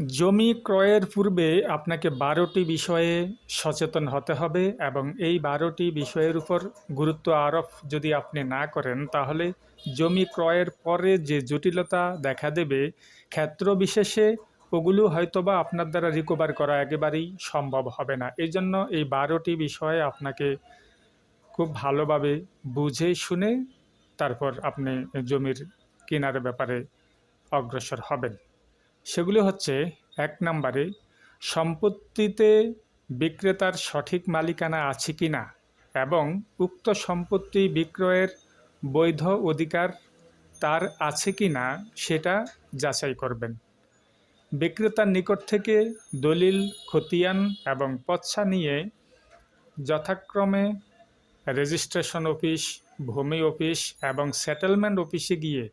জমি ক্রয়ের পূর্বে আপনাকে বারোটি বিষয়ে সচেতন হতে হবে এবং এই বারোটি বিষয়ের উপর গুরুত্ব আরোপ যদি আপনি না করেন, তাহলে জমি ক্রয়ের পরে যে জটিলতা দেখা দেবে, ক্ষেত্র বিশেষে ওগুলো হয়তোবা আপনার দ্বারা রিকভার করা একেবারেই সম্ভব হবে না। এই জন্য এই বারোটি বিষয়ে আপনাকে খুব ভালোভাবে বুঝে শুনে তারপর আপনি জমির কেনার ব্যাপারে অগ্রসর হবেন। সেগুলি হচ্ছে এক নম্বরে, সম্পত্তিতে বিক্রেতার সঠিক মালিকানা আছে কি না এবং উক্ত সম্পত্তি বিক্রয়ের বৈধ অধিকার তার আছে কি না সেটা যাচাই করবেন। বিক্রেতার নিকট থেকে দলিল, খতিয়ান এবং পচ্ছা নিয়ে যথাক্রমে রেজিস্ট্রেশন অফিস, ভূমি অফিস এবং সেটেলমেন্ট অফিসে গিয়ে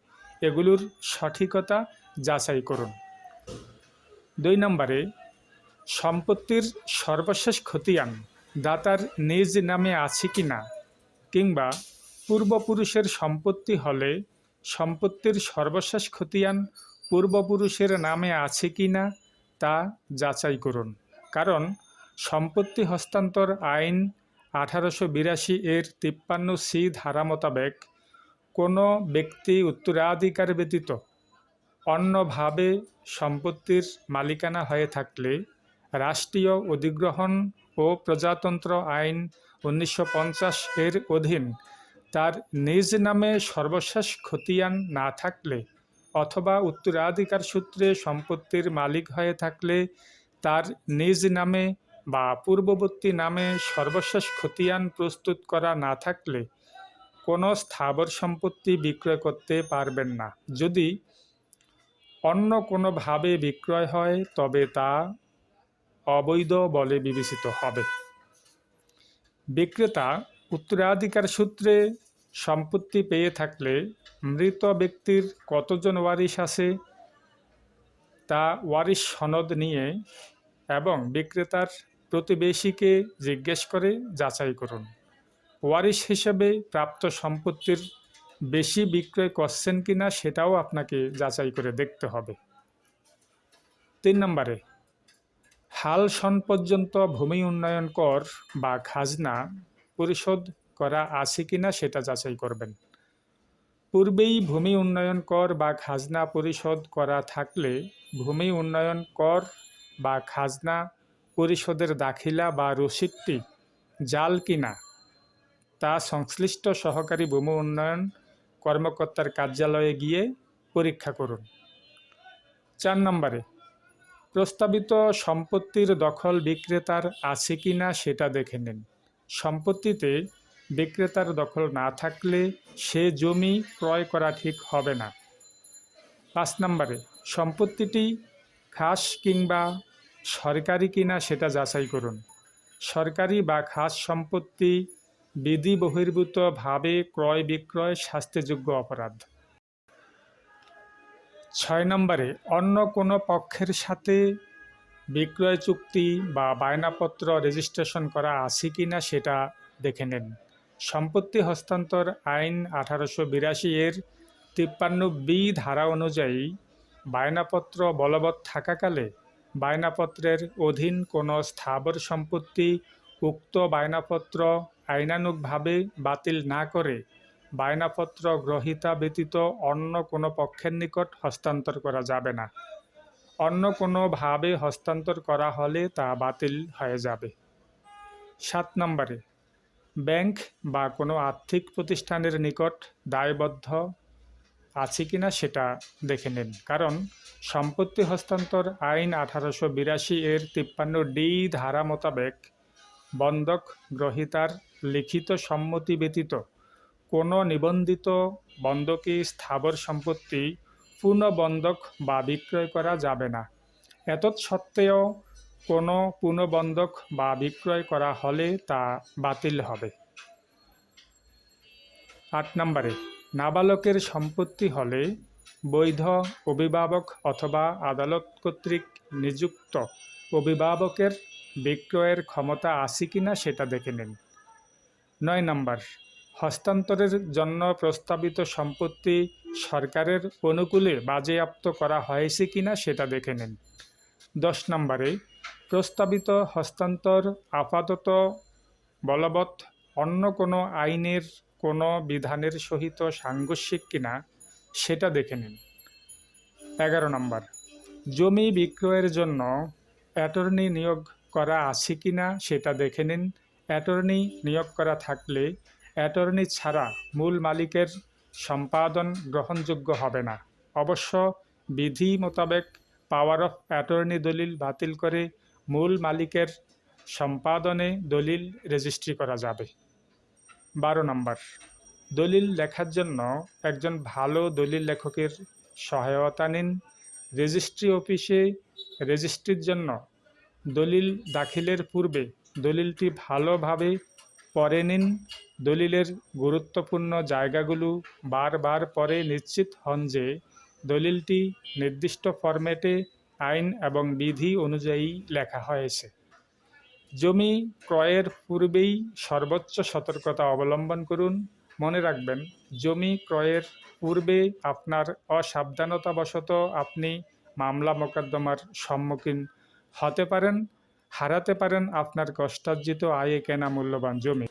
এগুলোর সঠিকতা যাচাই করুন। দুই নম্বরে, সম্পত্তির সর্বশেষ খতিয়ান দাতার নিজ নামে আছে কি না কিংবা পূর্বপুরুষের সম্পত্তি হলে সম্পত্তির সর্বশেষ খতিয়ান পূর্বপুরুষের নামে আছে কি না তা যাচাই করুন। কারণ সম্পত্তি হস্তান্তর আইন আঠারোশো বিরাশি এর তিপ্পান্ন সি ধারা মোতাবেক কোনো ব্যক্তি উত্তরাধিকার ব্যতীত অন্যভাবে সম্পত্তির মালিকানা হয়ে থাকলে রাষ্ট্রীয় অধিগ্রহণ ও প্রজাতন্ত্র আইন উনিশশো পঞ্চাশ এর অধীন তার নিজ নামে সর্বশেষ খতিয়ান না থাকলে অথবা উত্তরাধিকার সূত্রে সম্পত্তির মালিক হয়ে থাকলে তার নিজ নামে বা পূর্ববর্তী নামে সর্বশেষ খতিয়ান প্রস্তুত করা না থাকলে কোনো স্থাবর সম্পত্তি বিক্রয় করতে পারবেন না। যদি অন্য কোনোভাবে বিক্রয় হয়, তবে তা অবৈধ বলে বিবেচিত হবে। বিক্রেতা উত্তরাধিকার সূত্রে সম্পত্তি পেয়ে থাকলে মৃত ব্যক্তির কতজন ওয়ারিশ আছে তা ওয়ারিশ সনদ নিয়ে এবং বিক্রেতার প্রতিবেশীকে জিজ্ঞেস করে যাচাই করুন। ওয়ারিশ হিসেবে প্রাপ্ত সম্পত্তির বেশি বিক্রয় করছেন কি না সেটাও আপনাকে যাচাই করে দেখতে হবে। তিন নম্বরে, হাল সন পর্যন্ত ভূমি উন্নয়ন কর বা খাজনা পরিশোধ করা আছে কি না সেটা যাচাই করবেন। পূর্বেই ভূমি উন্নয়ন কর বা খাজনা পরিশোধ করা থাকলে ভূমি উন্নয়ন কর বা খাজনা পরিশোধের দাখিলা বা রসিদটি জাল কিনা তা সংশ্লিষ্ট সহকারী ভূমি উন্নয়ন কর্মকর্তার কার্যালয়ে গিয়ে পরীক্ষা করুন। চার নম্বরে, প্রস্তাবিত সম্পত্তির দখল বিক্রেতার আছে কি না সেটা দেখে নিন। সম্পত্তিতে বিক্রেতার দখল না থাকলে সে জমি ক্রয় করা ঠিক হবে না। পাঁচ নম্বরে, সম্পত্তিটি খাস কিংবা সরকারি কিনা সেটা যাচাই করুন। সরকারি বা খাস সম্পত্তি বিধি বহির্ভূতভাবে ক্রয় বিক্রয় শাস্তিযোগ্য অপরাধ। ছয় নম্বরে, অন্য কোনো পক্ষের সাথে বিক্রয় চুক্তি বা বায়নাপত্র রেজিস্ট্রেশন করা আছে কি না সেটা দেখে নেন। সম্পত্তি হস্তান্তর আইন আঠারোশো বিরাশি এর তিপ্পান্ন বি ধারা অনুযায়ী, বায়নাপত্র বলবৎ থাকাকালে বায়নাপত্রের অধীন কোনো স্থাবর সম্পত্তি, উক্ত বায়নাপত্র আইনানুগভাবে বাতিল না করে বায়নাপত্র গ্রহীতা ব্যতীত অন্য কোনো পক্ষের নিকট হস্তান্তর করা যাবে না। অন্য কোনোভাবে হস্তান্তর করা হলে তা বাতিল হয়ে যাবে। সাত নম্বরে, ব্যাংক বা কোনো আর্থিক প্রতিষ্ঠানের নিকট দায়বদ্ধ আছে কিনা সেটা দেখে নিন। কারণ সম্পত্তি হস্তান্তর আইন আঠারোশো বিরাশি এর তিপ্পান্ন ডি ধারা মোতাবেক বন্ধক গ্রহীতার লিখিত সম্মতি ব্যতীত কোনো নিবন্ধিত বন্ধকি স্থাবর সম্পত্তি পুনঃবন্ধক বা বিক্রয় করা যাবে না। এতৎ সত্ত্বেও কোনো পুনঃবন্ধক বা বিক্রয় করা হলে তা বাতিল হবে। আট নম্বরে, নাবালকের সম্পত্তি হলে বৈধ অভিভাবক অথবা আদালত কর্তৃক নিযুক্ত অভিভাবকের বিক্রয়ের ক্ষমতা আছে কি না সেটা দেখে নিন। নয় নম্বর। হস্তান্তরের জন্য প্রস্তাবিত সম্পত্তি সরকারের অনুকূলে বাজেয়াপ্ত করা হয়েছে কি না সেটা দেখে নিন। দশ নম্বরে, প্রস্তাবিত হস্তান্তর আপাতত বলবৎ অন্য কোনো আইনের কোনো বিধানের সহিত সাংঘর্ষিক কিনা সেটা দেখে নিন। এগারো নম্বর, জমি বিক্রয়ের জন্য অ্যাটর্নি নিয়োগ করা আছে কিনা সেটা দেখে নিন। অ্যাটর্নি নিয়োগ করা থাকলে অ্যাটর্নি ছাড়া মূল মালিকের সম্পাদন গ্রহণযোগ্য হবে না। অবশ্য বিধি মোতাবেক পাওয়ার অফ অ্যাটর্নি দলিল বাতিল করে মূল মালিকের সম্পাদনে দলিল রেজিস্ট্রি করা যাবে। বারো নম্বর, দলিল লেখার জন্য একজন ভালো দলিল লেখকের সহায়তা নিন। রেজিস্ট্রি অফিসে রেজিস্ট্রির জন্য দলিল দাখিলের পূর্বে দলিলটি ভালোভাবে পড়ে নিন। দলিলের গুরুত্বপূর্ণ জায়গাগুলো বারবার পরে নিশ্চিত হন যে দলিলটি নির্দিষ্ট ফরম্যাটে আইন এবং বিধি অনুযায়ী লেখা হয়েছে। জমি ক্রয়ের পূর্বেই সর্বোচ্চ সতর্কতা অবলম্বন করুন। মনে রাখবেন, জমি ক্রয়ের পূর্বে আপনার অসাবধানতাবশত আপনি মামলা মোকদ্দমার সম্মুখীন হতে পারেন। হারাতে পারেন আপনার কষ্টার্জিত আয়ে কেনা মূল্যবান জমি।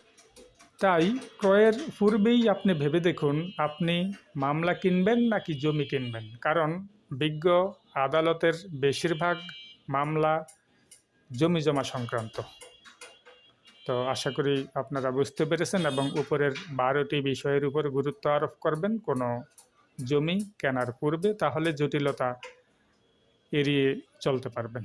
তাই ক্রয়ের পূর্বেই আপনি ভেবে দেখুন, আপনি মামলা কিনবেন নাকি জমি কিনবেন। কারণ বিজ্ঞ আদালতের বেশিরভাগ মামলা জমি জমা সংক্রান্ত। তো আশা করি আপনারা বুঝতে পেরেছেন এবং উপরের বারোটি বিষয়ের উপর গুরুত্ব আরোপ করবেন। কোনো জমি কেনার পূর্বে তাহলে জটিলতা এড়িয়ে চলতে পারবেন।